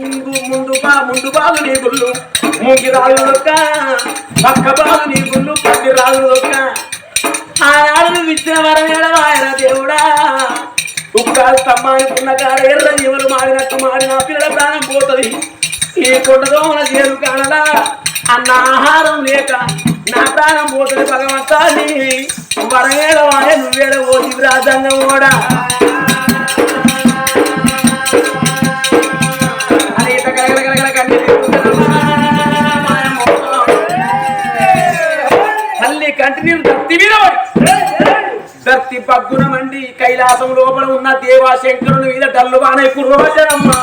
ముందు బా ముందు బాలు నీ గుళ్ళు. ముంగి రాళ్ళు దొక్క పక్క బాలు నీ గుళ్ళు పక్కి రాళ్ళు దొక్క ఆనాడు నువ్వు ఇచ్చిన వరం ఆయన దేవుడా? ఉప్పాలు స్తంభానికున్న కాడ ఎర్ర జీవులు మాడినట్టు మాడి పిల్లల ప్రాణం పోతుంది. ఈ కొండదోమల చేరు కానడా? అన్న ఆహారం లేక నా ప్రాణం పోతుంది భగవంతాన్ని. వరమేడవాయ నువ్వేడ ఓ దివ్రాజంగం కూడా కంటి కంటిన్యూ మీద కైలాసం లోపల ఉన్న దేవాశంకరుని మీద డల్లు బానే కుర్రవచ్చనమ్మా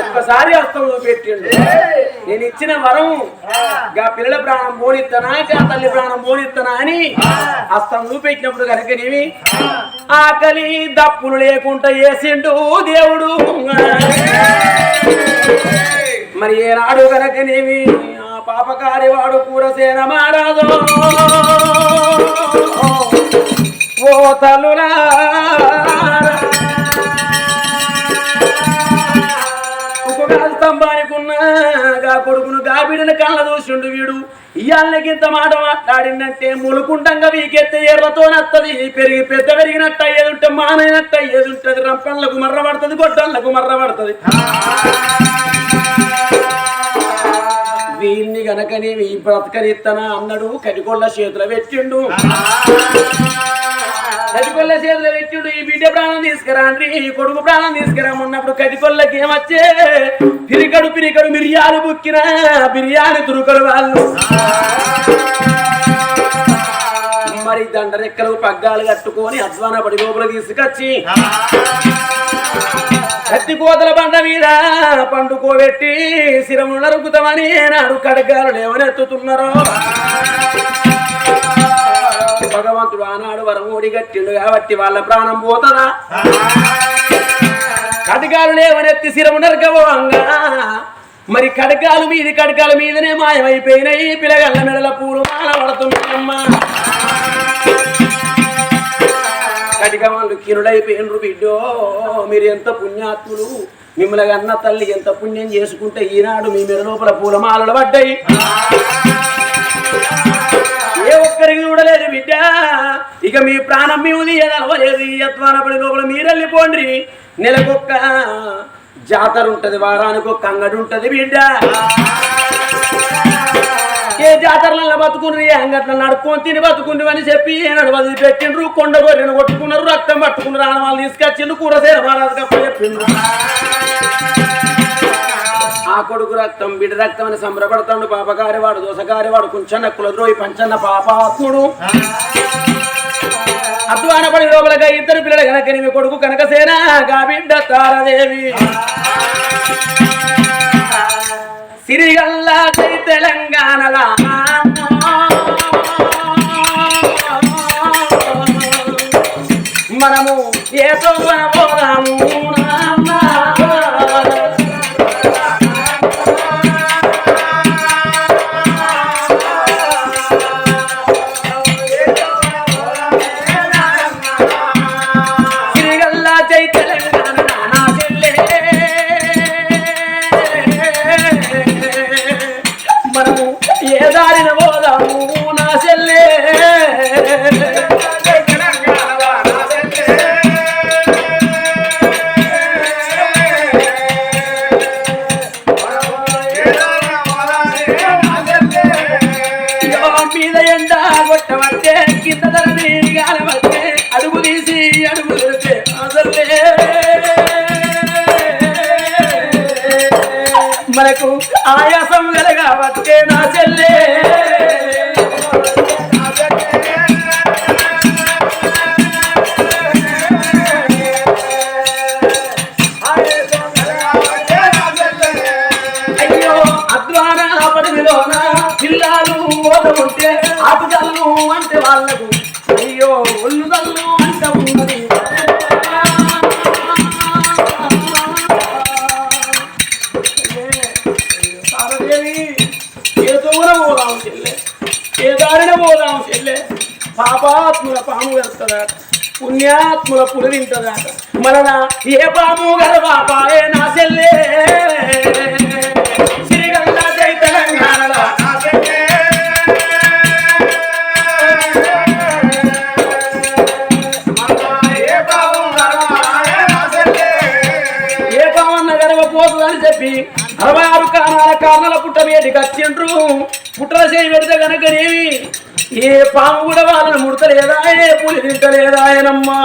ఒక్కసారి అస్తం పెట్టిండు. నేను ఇచ్చిన వరం గా పిల్లల ప్రాణం పోనిత్తనా గా తల్లి ప్రాణం పోనిత్తనా అని అస్తం చూపెట్టినప్పుడు కనుకనేమి ఆకలి దప్పులు లేకుండా వేసిండు దేవుడు. మరి ఏనాడు కనుకనేమి ఆ పాపకారి వాడు కూరసేన మారాదు? ఓ తలురా ఒక్కొక్క కొడుకును గాబిడిన కళ్ళ చూసిండు వీడు. ఇయాళ్ళకి ఇంత మాట మాట్లాడిందంటే ములుకుండంగా వీకెత్తే ఎర్రతో నత్తది. పెరిగి పెద్ద పెరిగినట్టు అయ్యేది ఉంటే మానైనట్టు అయ్యేది ఉంటుంది రంపళ్ళకు మర్ర పడుతుంది గొడ్డళ్ళకు మర్ర పడుతుంది వీళ్ళని గనకని ఈ బ్రతకనిత్తనా అన్నాడు. కడికొల్ల చేతులు పెట్టిండు. కటికొల్ల చేతులు పెట్టిండు. ఈ బిడ్డ ప్రాణం తీసుకురా అండి ఈ కొడుకు ప్రాణం తీసుకురామన్నప్పుడు కటికొల్లకి ఏమొచ్చే? పిరికడు పిరికడు మిరియాలు బుక్కిన. బిర్యానీ తురుకలు వాళ్ళు. మరి దండరెక్కలు పగ్గాలు కట్టుకొని అధ్వాన పడి లోపల తీసుకొచ్చి. కత్తి కోతల బండ మీద పండుకోబెట్టి శిరములు నరుకుతామని నాడు కడగాలు లేవనెత్తుతున్నారు. భగవంతుడు ఆనాడు వరమూడి గట్టిండు కాబట్టి వాళ్ళ ప్రాణం పోతదా? కడగాలు లేవనెత్తి శిరము నరకబోంగా మరి కడకాలు మీది కడకాల మీదనే మాయమైపోయినాయి. పిల్లగల్ల మెడల పూలు మాల పడుతున్నాయమ్మా కటిక వాళ్ళు కిరుడైపోయినరు బిడ్డో. మీరు ఎంత పుణ్యాత్ములు? మిమ్మల్ని అన్న తల్లి ఎంత పుణ్యం చేసుకుంటే ఈనాడు మీ మీద లోపల పూలమాలలు పడ్డాయి. ఏ ఒక్కరికి చూడలేదు బిడ్డ. ఇక మీ ప్రాణం మీ ఉంది ఈ యత్వానపడి లోపల మీరు వెళ్ళిపోండి నెలకొక్క జాతర ఉంటది వారానికి ఒక అంగడి ఉంటది బిడ్డ. ఏ జాతరలలో బతుకుని ఏ అంగట్ల నడుకొని తిని బతుకుని అని చెప్పి ఏనాడు వదిలి పెట్టిండ్రు కొండ గొర్రెను కొట్టుకున్నారు రక్తం పట్టుకుని రాని వాళ్ళు తీసుకొచ్చిండ్రు కూరసేన మహారాజు కప్ప చెప్పిండ్రు. ఆ కొడుకు రక్తం బిడి రక్తం అని సంబరపడతాడు పాపగారి వాడు దోసగారి వాడు కుంచన్న కులద్రోయి పంచన్న పాపాత్ముడు అధ్వాన పడి లోపలగా ఇద్దరు పిల్లలు కనుక నీ కొడుకు కనకసేన గా బిడ్డ తారదేవి. సిరిగల్లా జై తెలంగాణలా. మనము ఏ తోవన పోదాము. మనకు ఆయాసం కలగబట్టే నా చెల్లే. పుణ్యాత్ముల పులివింతదాట తింటుందట మరలా ఏ పాము బాబాయే నా సెల్లే శ్రీగంగా జై తెలంగాణలో ఏ అని చెప్పి అరవై ఆరు కారణాల కారణాల పుట్ట వేటికి వచ్చిండ్రు. పుట్టల చేయి పెడితే కనుకనేమి ఏ పాము కూడా వాళ్ళని ముడతలేదా? ఏ పులి తింటలేదా ఆయనమ్మా?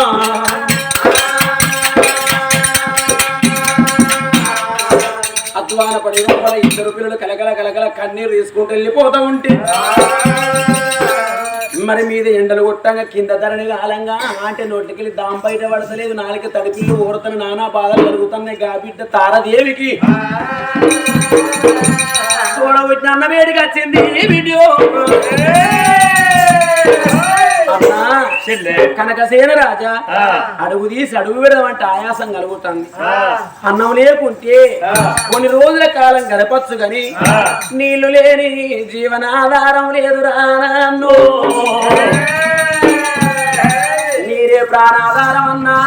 అద్వాన పడి లోపల ఇద్దరు పిల్లలు కలకల కలకల కన్నీరు తీసుకుంటూ వెళ్ళిపోతూ ఉంటే. మరి మీద ఎండలు కొట్టంగా కింద ధరని కాలంగా అంటే నోటికెళ్ళి దాం బయట పడతలేదు. నాలుగు తడిపిల్లు ఊరతను నానా బాధలు కలుగుతున్నాయి. గాబిడ్డ తారదేవికి. చూడబెట్టిన అన్న వేడికి వచ్చింది. వీడియో. కనకసేన రాజా. అడుగు తీసి అడుగు పెడదామంటే ఆయాసం కలుగుతుంది. అన్నం లేకుంటే కొన్ని రోజుల కాలం గడపచ్చు గాని. నీళ్ళు లేని జీవనాధారం లేదురా నన్ను. నీరే ప్రాణాధారం అన్నా.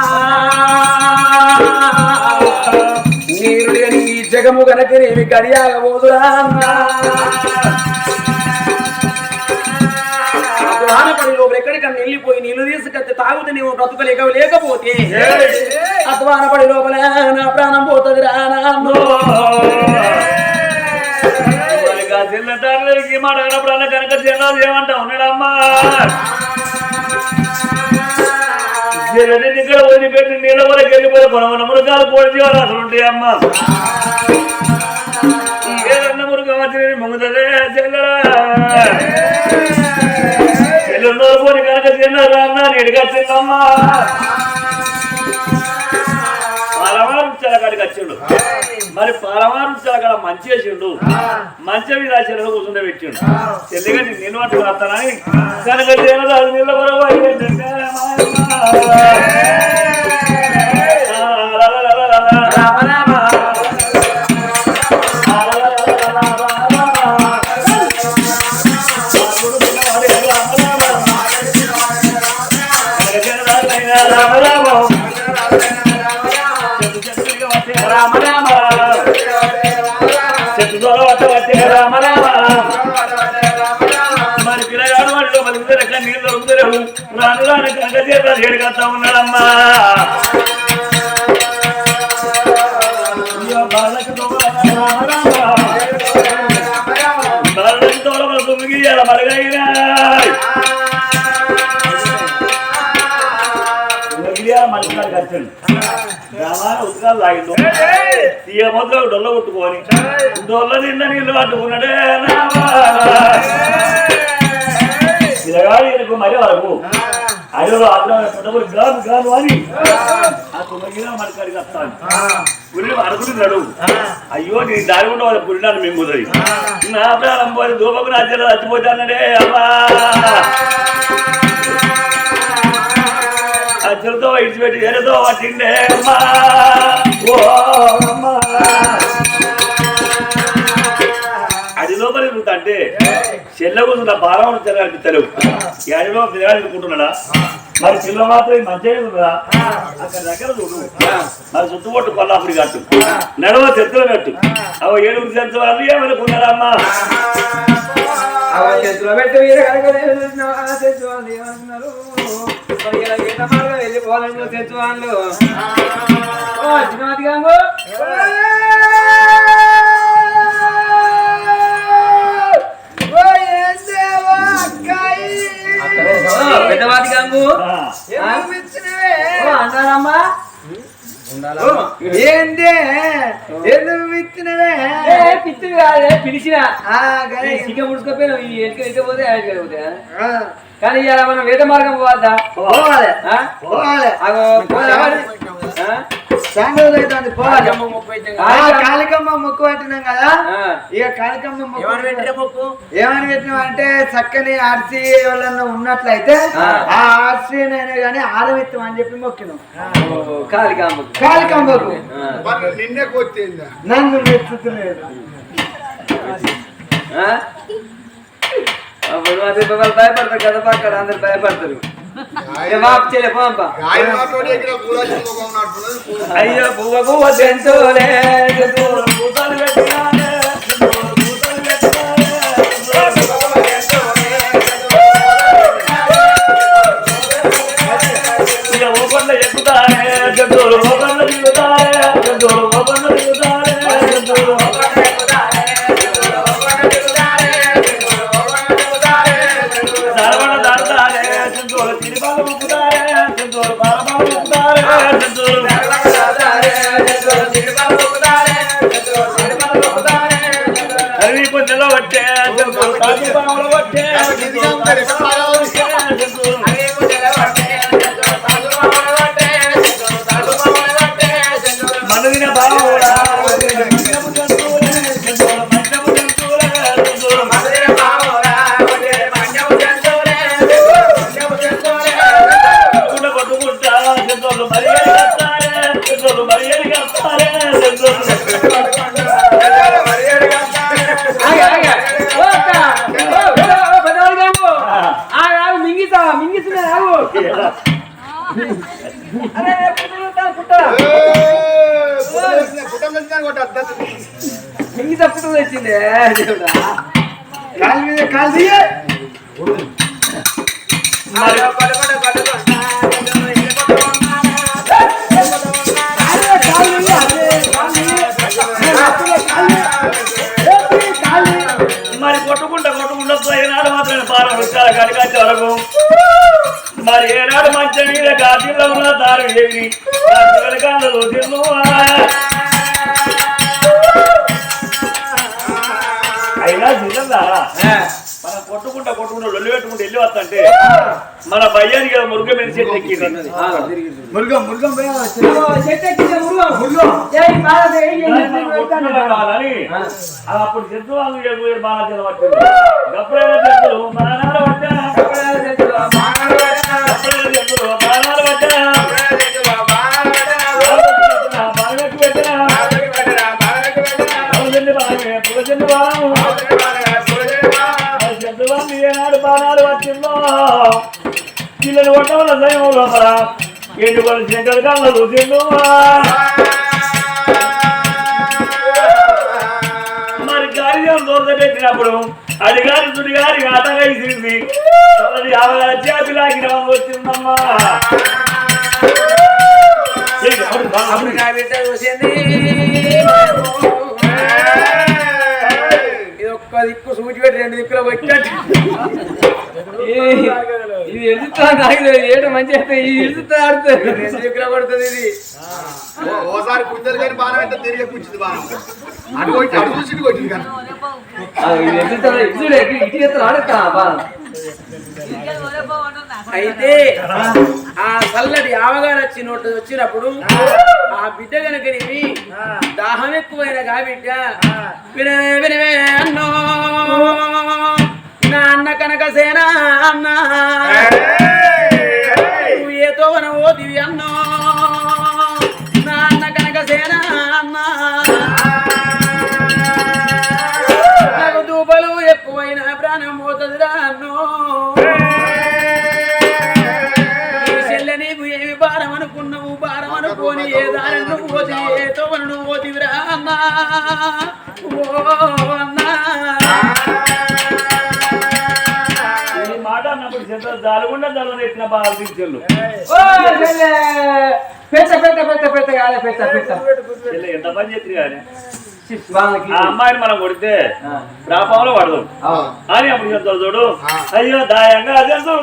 నీరు లేని ఈ జగము గనకనేమి గడియాగబోదురా అన్నా. వానపడి లోపల ఎక్కడికన్నా వెళ్ళిపోయి నీళ్ళు తీసుకొస్తే తాగుతే నీవు బ్రతుకలేక లేకపోతే అద్వానపడి లోపల నా ప్రాణం పోతుంది రానో చెల్లెటారులకి మాట అన్నప్పుడు అన్న కనుక చిన్నది ఏమంటా ఉన్నాడమ్మా చెల్లెని ఇక్కడ వదిలిపెట్టి నీళ్ళ వరకు వెళ్ళిపోయి పొలం మురుగాలు పోటీ జీవరాశులు ఉంటాయి అమ్మ ఏదన్న మురుగ వచ్చి ముంగుతుంది చెల్లెరా చిన్నమ్మా పాలవారు కాడికి వచ్చిండు. మరి పాలవారు కాడ మంచి చేసిండు. మంచి కూర్చుంటే పెట్టిండు. చెల్లిగా నేను పట్టు వస్తానని కనుక నీళ్ళ కొరకు అయ్యిందంటే మరి పిల్లగాడు వాడిలో మలుగుతారు ఎక్కడ నీళ్ళు దొరుకుతారు రాను రాను కనుక చేత ఏడుకొస్తా ఉన్నాడమ్మా. బాలక దొంగ రామ తాగిండు తీయ మొదలు డొల్ల కొట్టుకొని డొల్ల నిండా నీళ్ళు పట్టుకున్నాడే మరి వరకు. అయ్యో అర్థం గాను గాను అని. ఆ. తుమ్మగిన మడికాడికి వస్తాను. అయ్యో నీ దారి ఉండ వాళ్ళ పుల్లినాను మింగుతుంది నా పోయి దూపకు చెల్లెలు చచ్చిపోతానడే అమ్మా అచ్చులతో ఇడిచిపెట్టి ఎరతో పట్టిండే అమ్మా ఓ అమ్మా. అది లోపలి అంటే చెల్ల కూర్చున్న బాలవాడు తెలగనిపిస్తారు తెలుగు అడిలో పిల్లగాడుకుంటున్నాడా మరి చిల్ల మాత్రం మంచిగా ఉందా? అక్కడ దగ్గర చూడు. మరి చుట్టుపొట్టు కొల్లాపురి కట్టు. నడవ చెత్తలు కట్టు అవ ఏడుగురు చెత్త వాళ్ళు ఏమనుకున్నారమ్మా అవ చేతిలో పెట్టి కనుక వెళ్ళిపోవాలని తెచ్చు వాళ్ళు ఓ చిన్నది గాంగు అన్నారమ్మా. ఏంటి ఎందుకు విత్తినవే ఏ పిచ్చి కాదే పిలిచిన ఆ, గదే. సిగ్గ ముడుచుకోపోయినా ఈ ఎటుక ఎటుకపోతే ఎటుకపోతే ఆ, కానీ ఇవాళ మనం వేద మార్గం పోవద్దా పోవాలి ఆ? పోవాలి పోవాలి కాళికమ్మ మొక్కు పెట్టినాం కదా ఆ. ఇక కాళికమ్మ మొక్కు ఏమని పెట్టినాం అంటే చక్కని ఆర్సీ ఎవరన్నా ఉన్నట్లయితే ఆ. ఆర్సీ అయినా కానీ ఆరమిత్తం అని చెప్పి మొక్కినాం కాలికాంబకు. కాళికమ్మకు. నిన్నే మెచ్చుతులేదు ఆ? అప్పుడు అది భయపడతారు కదా అక్కడ అందరు భయపడతారు ఏ బాపు చెల్లె పోంపా అయ్యో పువ్వ పువ్వ జంతువులే జంతువులు పూతలు పెట్టినానే, జంతువులు మింగిస్తున్నా, ఆగు. అరే, తెచ్చిందే, దేవుడా. కాలు మీద కాలు తీయ మరి కొట్టుకుంటా కొట్టుకుంటా పోయినాడు మాత్రమే పాలన వచ్చారు కడికాచే వరకు మరి ఏనాడు మంచం మీద గాజీలో ఉన్న దారి ఏమి అయినా నిజంగా మనం కొట్టుకుంటా కొట్టుకుంటా లొల్లి పెట్టుకుంటూ వెళ్ళి వస్తుంటే మన భయ్యానికి కదా మురుగ. మురుగం మురుగం ఓ, చెట్టు ఎక్కిందే, మురుగం. ఆ. అప్పుడు చెట్టు వాళ్ళు బాగా పట్టింది ఎప్పుడైనా చెట్లు బాణాలు కొట్టవల దైవం లోపల ఎండు వాళ్ళు శంకర కళ్ళు మరి గాలిలో దోరద పెట్టినప్పుడు అడిగారి తుడిగారి ఆటగా ఇసింది అవగాల చేతులాగిన వచ్చిందమ్మా. ఇది ఒక్క దిక్కు సూచి పెట్టి రెండు దిక్కులో పెట్టినట్టు. ఇది ఎదుగుతా నాకు ఏట మంచి అయితే ఇది ఎదుగుతా ఆడుతుంది దిక్కులో కొడుతుంది ఇది ఓసారి కుద్దరు కానీ బాగా అయితే తిరిగి కూర్చుంది బాగా అటు కొట్టి అటు చూసి కొట్టింది కానీ. ఇది ఎదుగుతా ఇటు ఇటు ఎత్తులు ఆడుతా బా అయితే ఆ చల్లటి ఆవగారు వచ్చి నోట వచ్చినప్పుడు ఆ బిడ్డ కనుక నీవి దాహం ఎక్కువైన కా బిడ్డ వినవే వినవే అన్నో. నా అన్న కనక సేనా అన్న. నువ్వు ఏతో ఓ దివి అన్నో? నా అన్న కనక సేనా అన్న. నాకు దూపలు ఎక్కువైన ప్రాణం పోతుందిరా అన్నో. నీ చెల్లె నీకు ఏమి భారం అనుకున్నావు? భారం అనుకోని ఏ దారి నువ్వు పోతి ఏ తోవను నువ్వు పోతివిరా అన్నా? ఓ చెంత జాలుగుండా జల్లని ఎత్తిన బాగా చెల్లు ఓ చెల్లె పెట్ట పెట్ట పెట్ట పెట్ట కాలే పెట్ట పెట్ట చెల్లె ఎంత పని చేస్తుంది కానీ? ఆ అమ్మాయిని మనం కొడితే ప్రాపంలో పడదు. అని అప్పుడు చెప్తారు చూడు అయ్యో దాయంగా జంతువు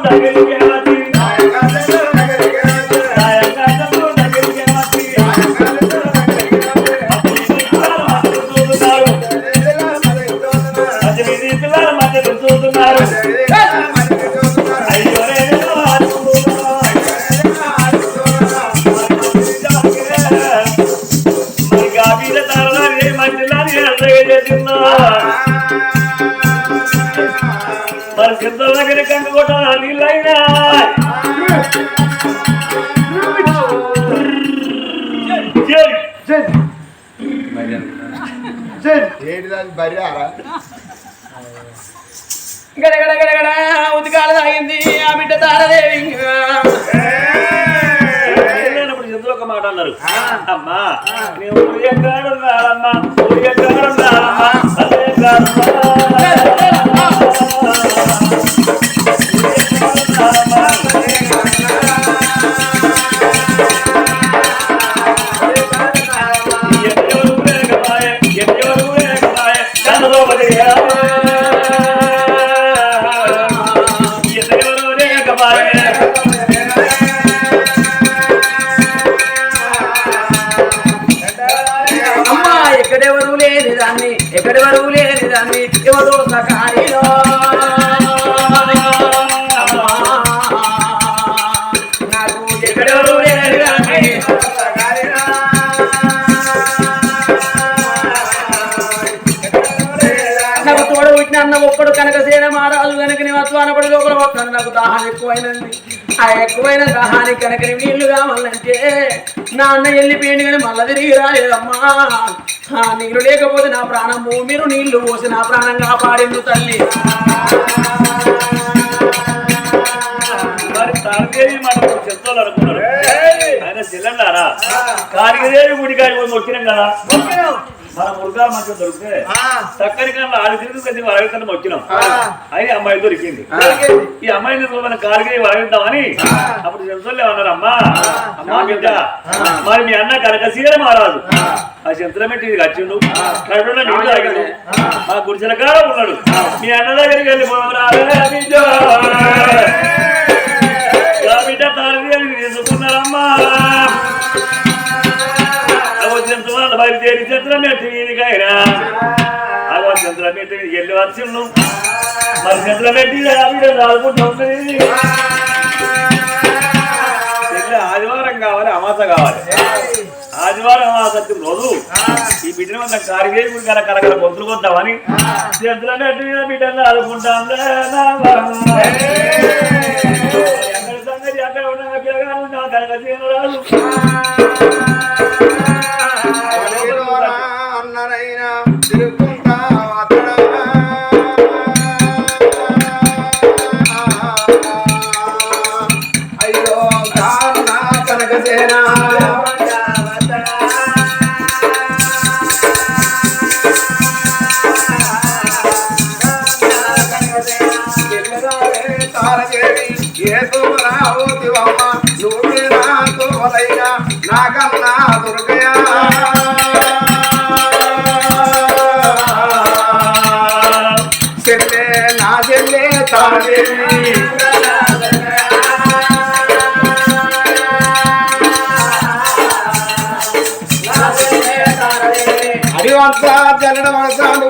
మరి సిద్ధ దగ్గర కండు కొట్ట నీళ్ళైనా? గడగడ గడగడ ఉతికాల తాగింది ఆ బిడ్డ తారదేవి ఎందుకు ఒక మాట అన్నారు. అమ్మా మేము ఎక్కడున్నారమ్మా? ఎక్కడున్నారమ్మా? దాన్ని ఎక్కడి వరకు లేని దాన్ని ఎవరో సకారిలో అన్న ఒక్కడు కనుక సేన మారాలు కనుక నీ వత్వానపడి లోపల వస్తాను నాకు దాహం ఎక్కువైనది. ఆ ఎక్కువైన దాహానికి కనుక నీళ్ళు కావాలంటే నా అన్న వెళ్ళిపోయింది కానీ మళ్ళా తిరిగి రాలేదమ్మా. ఆ నీళ్ళు లేకపోతే నా ప్రాణం మీరు నీళ్ళు పోసి నా ప్రాణం కాపాడింది తల్లి. చెప్తాను అనుకున్నారు ఆయన చెల్లెన్నారా కారిగదేవి గుడి కాడి పోయి వచ్చినాం కదా? మన మురుగా మంచిగా దొరికితే చక్కని కన్నా ఆడి తిరిగి వరగకుండా వచ్చినాం అయితే అమ్మాయి దొరికింది. ఈ అమ్మాయిని మన కారిగే వరగిద్దామని అప్పుడు చెప్తలే అన్నారు అమ్మా. అమ్మా బిడ్డ. మరి మీ అన్న కనకసీర మహారాజు. ఆ. చంద్రమెట్టి వచ్చిండు కడుపులో నీళ్ళు తాగిండు. మా గుడిసెల కాడ ఉన్నాడు. మీ అన్న దగ్గరికి వెళ్ళి పోవరాలే బిడ్డ. ఆ బిడ్డ తారది తీసుకున్నారమ్మా. సంవత్సరాలు బయలుదేరి చంద్రమెట్టి వీధికైనా అగో చంద్రమెట్టి వీధికి వెళ్ళి వచ్చిండు మరి చంద్రమెట్టి ఆవిడ రాదుకుంటూ ఆదివారం కావాలి అమాస కావాలి. ఆదివారం అమావాస్య రోజు ఈ బిడ్డను మన కారిగే గుడి కల కలకల గొంతులు కొద్దామని చంద్రమెట్టి మీద బిడ్డను ఆదుకుంటాం ఎక్కడ సంగతి అక్కడ ఉన్న పిల్లగాను నా కనుక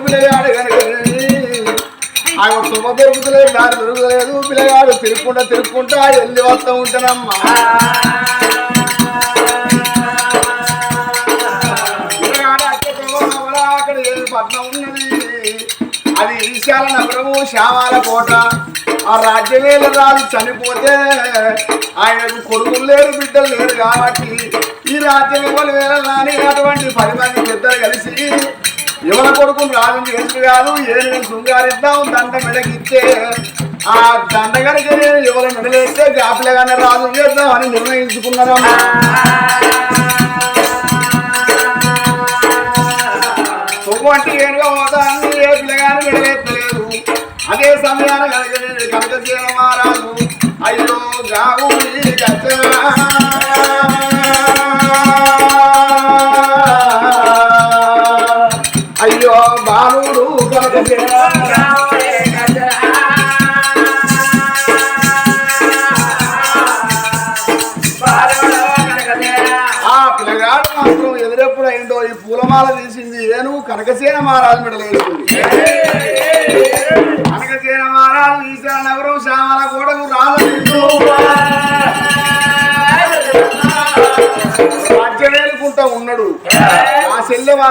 మనస ఆయన తుమ్మ దొరుకుతలేదు దారి దొరుకుతలేదు. పిల్లగాడు తిరుక్కుంటా తిరుక్కుంటా వెళ్ళి వస్తూ ఉంటానమ్మా. అక్కడ అక్కడ పట్నం ఉన్నది. అది ఈశాల నగరము శ్యామాల కోట. ఆ రాజ్యమేల రాజు చనిపోతే ఆయనకు కొడుకులు లేరు బిడ్డలు లేరు కాబట్టి ఈ రాజ్యం ఇవ్వలు వేళ నాని అటువంటి పది మంది పెద్దలు కలిసి ఎవరి కొడుకుని రాజు ఎందుకు కాదు ఏడు శృంగారిద్దాం దండ మెడగిస్తే ఆ దండ కనుక యువల మెడలేస్తే గాపిలగానే రాజు చేద్దాం అని నిర్ణయించుకున్నారమ్మా అంటే ఏనుగా పోతాను ఏ పిల్లగాని మెడలేస్తలేదు. అదే సమయాన కనుక కనుక మహారాజు అయ్యో గావు కనకసేన మహారాజు మెడలేసింది కనకసేన మహారాజు ఈశాన నగరం శ్యామల గోడకు రాజు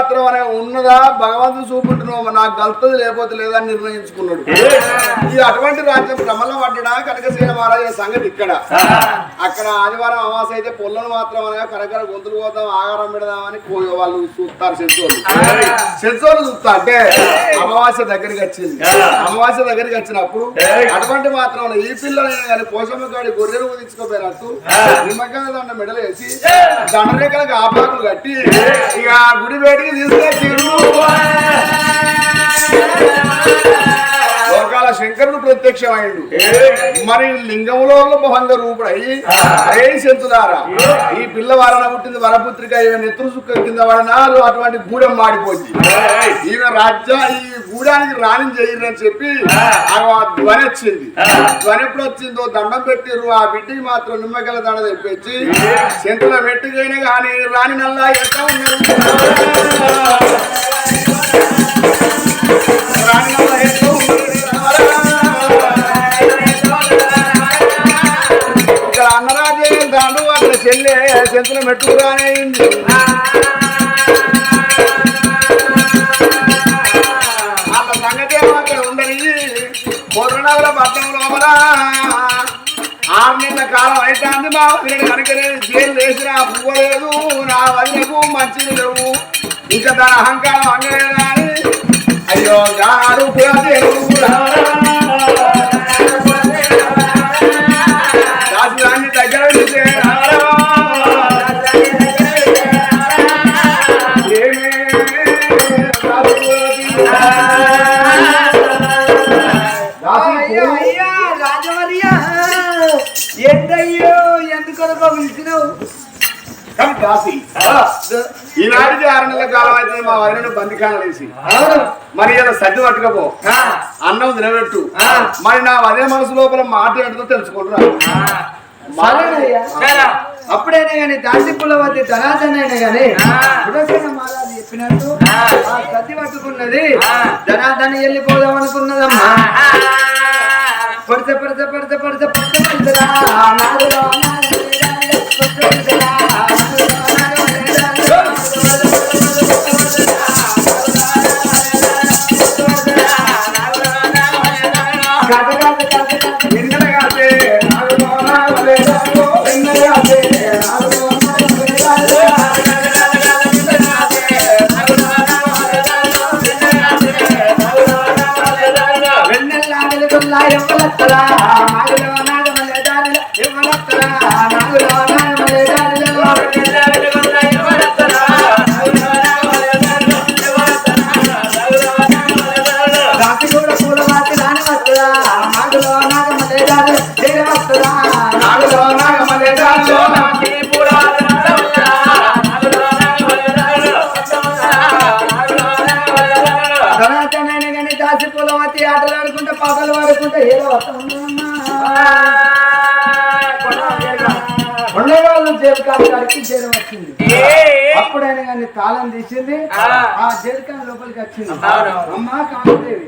మాత్రం అనే ఉన్నదా భగవంతుడు చూపుంటున్నావు? నాకు గల్తది లేకపోతే లేదని నిర్ణయించుకున్నాడు. ఈ అటువంటి రాజ్యం భ్రమలో పడ్డా కనకసేన మహారాజు సంగతి ఇక్కడ. అక్కడ ఆదివారం అమావాస అయితే పొల్లను మాత్రం అనగా కనకర గొంతులు పోతాం ఆహారం పెడదామని పో- వాళ్ళు చూస్తారు సెన్సోలు సెన్సోలు చూస్తా అంటే అమావాస్య దగ్గరికి వచ్చింది. అమావాస్య దగ్గరికి వచ్చినప్పుడు అటువంటి మాత్రం ఈ పిల్లలు కానీ పోషమ్మ గాడి గొర్రెలు తీసుకోపోయినట్టు నిమ్మకాయ దండ మెడలు వేసి దండరేఖలకు ఆపాకులు కట్టి ఇక గుడి బయటికి తీసుకొచ్చి లోకాల శంకరుడు ప్రత్యక్షమైండు మరి లింగములో మొహంగా రూపుడై అరే సెంతులారా ఈ పిల్ల వరణ పుట్టింది వరపుత్రిక ఈమె నెత్తురు సుక్క కింద పడినారు అటువంటి గూడెం మాడిపోయింది. ఈమె రాజ్య ఈ గూడానికి రాణి చేయరని చెప్పి ధ్వని వచ్చింది. ధ్వని ఎప్పుడు వచ్చిందో దండం పెట్టిర్రు ఆ బిడ్డకి మాత్రం నిమ్మకల దండ తెప్పించి సెంతుల మెట్టుకైనా కానీ రాణి నల్లా ఉన్నారు? రాణి నల్లా ఎట్లా సెంతుల మెట్టుకురానే అయింది. అక్కడ సంగతి ఏమో అక్కడ ఉండని కొరనగర పట్టణం లోపల. ఆరు నెలల కాలం అయితే మా వీడు కనుక నేను జైలు వేసిన పువ్వలేదు నా వదినకు మంచిది లేవు. ఇంకా దాని అహంకారం అంగలేదు అయ్యో గారు కూడా కాశీ ఈనాటికి ఆరు నెలల కాలం అయితే మా వదిన వేసి మరి ఇలా సర్ది పట్టుకపో అన్నం తినబెట్టు మరి నా వదిన మనసు లోపల మాట ఏంటో తెలుసుకుంటున్నా అప్పుడైనా కానీ దాసి పుల్లవతి ధనాధనైనా కానీ మహారాజు చెప్పినట్టు సతి పట్టుకున్నది ధనాధన వెళ్ళిపోదాం అనుకున్నదమ్మా పడితే పడితే పడితే పడితే పడితే పడితేరా వెన్నెల్లాగలి గుల్లా ఎవ్వలత్తరా నాగులో నాగమల్లె కాదు కాడికి చేర వచ్చింది. అప్పుడైనా కానీ తాళం తీసింది ఆ. లోపలికి వచ్చింది. అమ్మా కామదేవి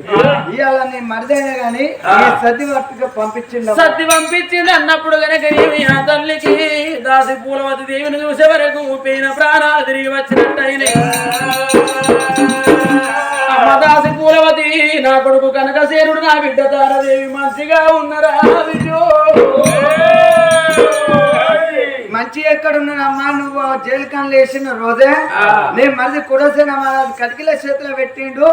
ఇవాళ నీ మరిదైనా గాని ఈ వర్తగా పంపించింది పంపించింది అన్నప్పుడు ఆ తల్లికి దాసి పూలవతి దేవిని చూసే వరకు పోయిన ప్రాణాలు తిరిగి వచ్చినట్టయినాయి అమ్మ దాసి పూలవతి నా కొడుకు కనకసేనుడు నా బిడ్డ తారదేవి మంచిగా ఉన్నరా విజో మంచి ఎక్కడున్నానమ్మా? నువ్వు జైలు కాని వేసిన రోజే నీ మరిది కుడసిన కటికిల చేతిలో పెట్టిండు.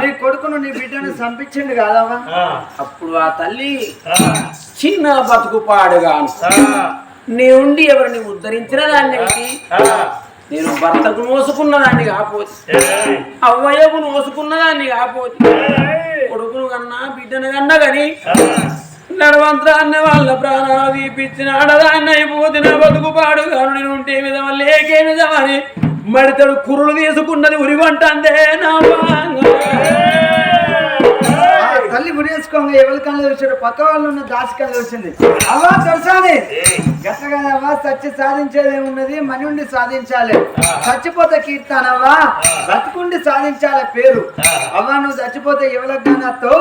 నీ కొడుకును నీ బిడ్డను చంపించిండు కాదవా అప్పుడు ఆ తల్లి చిన్న బతుకు పాడుగాను. నీ ఉండి ఎవరిని ఉద్ధరించిన దాన్ని నేను భర్తకు మోసుకున్న దాన్ని కాపోతే అవ్వయ్యకు మోసుకున్న దాన్ని కాపోతే కొడుకును కన్నా బిడ్డను కన్నా గని నడవంతరాన్ని వాళ్ళ ప్రాణాలు తీపిచ్చిన ఆడదాన్ని పోతిన బతుకు పాడు. నేను నుండి విధమ లేకే విధమని మడితడు కురులు తీసుకున్నది ఉరిగొంటే నా తల్లి గురేసుకోంగా ఎవరి కళ్ళు వచ్చాడు పక్క వాళ్ళు ఉన్న దాసి కళ్ళు వచ్చింది. అవ్వా దర్శాని గట్లగా అవ్వా సత్య సాధించేది ఏమున్నది మనుండి సాధించాలి చచ్చిపోతే కీర్తానవ్వా? బతుకుండి సాధించాలి పేరు. అవ్వా నువ్వు చచ్చిపోతే ఎవరికి కనత్తో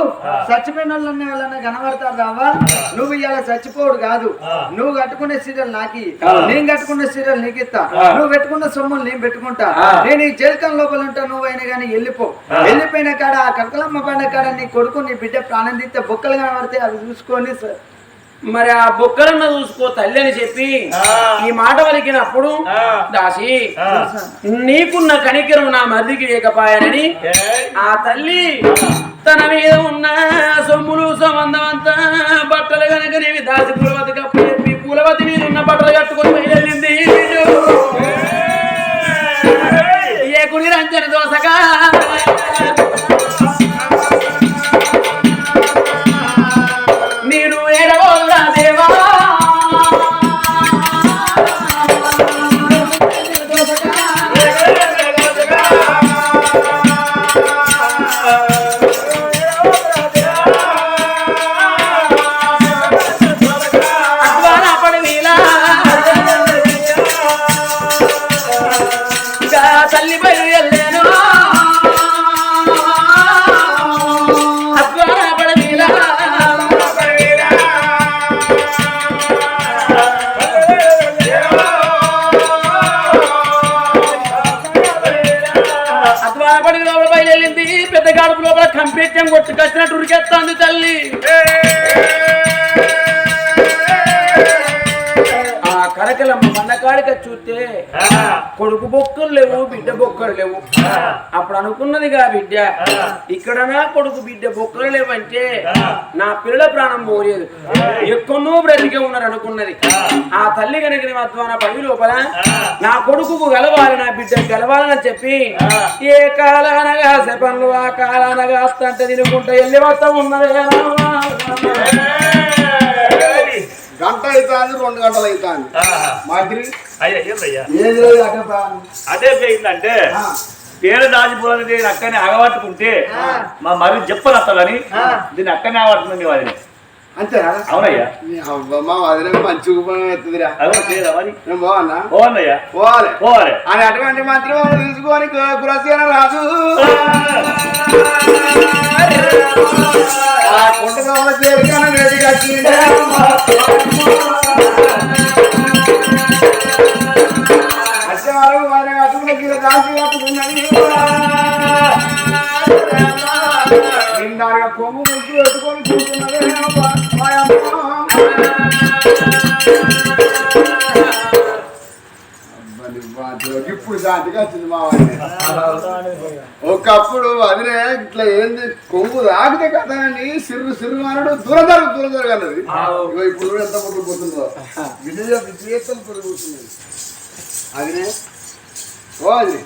చచ్చిపోయిన వాళ్ళని వాళ్ళని కనబడతారు రావా నువ్వు ఇలా చచ్చిపోడు కాదు. నువ్వు కట్టుకునే సీరియల్ నాకి. నేను కట్టుకునే సీరియల్ నీకు ఇస్తా నువ్వు పెట్టుకున్న సొమ్ములు నేను పెట్టుకుంటా. నేను ఈ జైలుకం లోపల ఉంటా నువ్వు అయినా కానీ వెళ్ళిపో వెళ్ళిపోయిన కాడ ఆ కనకలమ్మ పండ కాడ నీ కొడుకు నీ బిడ్డ ప్రాణం తీస్తే బొక్కలు కనబడితే అవి చూసుకొని మరి ఆ బొక్కలన్న చూసుకో తల్లి అని చెప్పి ఈ మాట పలికినప్పుడు దాసి నీకున్న కనికరం నా మరిదికి లేకపాయనని ఆ తల్లి తన మీద ఉన్న సొమ్ములు సంబంధం అంతా బట్టలు కనుక నేవి దాసి పూలవతి కప్పు చెప్పి పూలవతి మీద ఉన్న బట్టలు కట్టుకొని పెద్ద గాడుపు లోపల కంపెట్టం కొట్టుకొచ్చినట్టు ఉరికేస్తుంది తల్లి. కొడుకు బొక్కలు లేవు బిడ్డ బొక్కలు లేవు. అప్పుడు అనుకున్నదిగా బిడ్డ? ఇక్కడనా కొడుకు బిడ్డ బొక్కలు లేవంటే నా పిల్లల ప్రాణం పోలేదు. ఎక్కడో బ్రతికే ఉన్నారు అనుకున్నది. ఆ తల్లి కనుక మధ్వాన పడి లోపల నా కొడుకుకు గెలవాలి నా బిడ్డ గెలవాలని చెప్పి ఏ కాలానగా శపన్లు ఆ కాలానగా అత్తంట తినుకుంటా వెళ్ళి వస్తా ఉన్నదే. గంట అవుతుంది రెండు గంటలు అవుతుంది మాదిరి. ఏది లేదు అదే పోయిందంటే ఆ, పేరు దాచిపోవాలని దీన్ని అక్కనే ఆగబట్టుకుంటే మా మరి చెప్పను అత్తలని దీన్ని అక్కనే ఆగబట్టుకుంది వాడిని. అంతేనా? అవునయ్యా. మా వదిన మంచి పోవన్నయ్యా పోవాలి? పోవాలి. అని అటువంటి మంత్రం తీసుకొని రాజు. కొమ్ము కుంటలో ఉన్న చూస్తున్నదే మా అమ్మ ఇప్పుడు శాంతిగా వచ్చింది మా వాడిని ఒకప్పుడు వదిలే ఇట్లా ఏంది కొమ్ము తాగితే కదా అని సిర్రు సిర్రు అన్నాడు దూరం జరుగు దూరం జరుగు అన్నది. ఇప్పుడు ఎంత ముందు పోతుందో. విజయ విజేతలు కూర్చున్నది అదినే ఓ అది